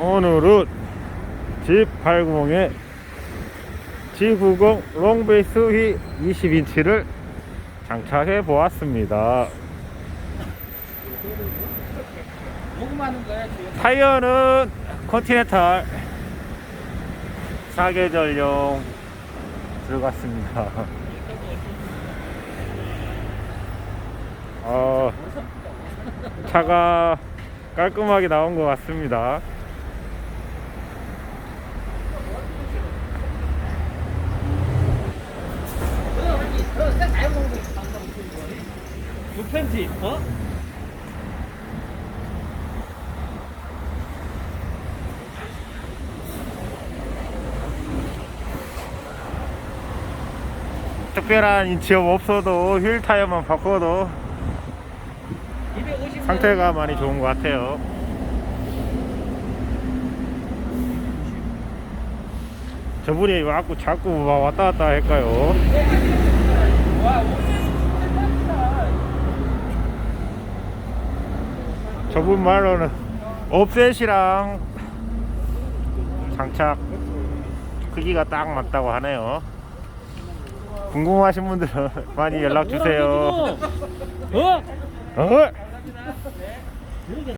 오늘은 G80에 G90 롱베이스 휘 20인치를 장착해 보았습니다. 타이어는 컨티넨탈 사계절용 들어갔습니다. 어, 차가 깔끔하게 나온 것 같습니다. 팬티, 어? 특별한 인치업 없어도 휠 타이어만 바꿔도 250. 상태가 많이 좋은 것 같아요. 저분이 자꾸 자꾸 막 왔다 갔다 할까요? 저분 말로는 옵셋이랑 장착 크기가 딱 맞다고 하네요. 궁금하신 분들은 많이 연락 주세요. 어? 어?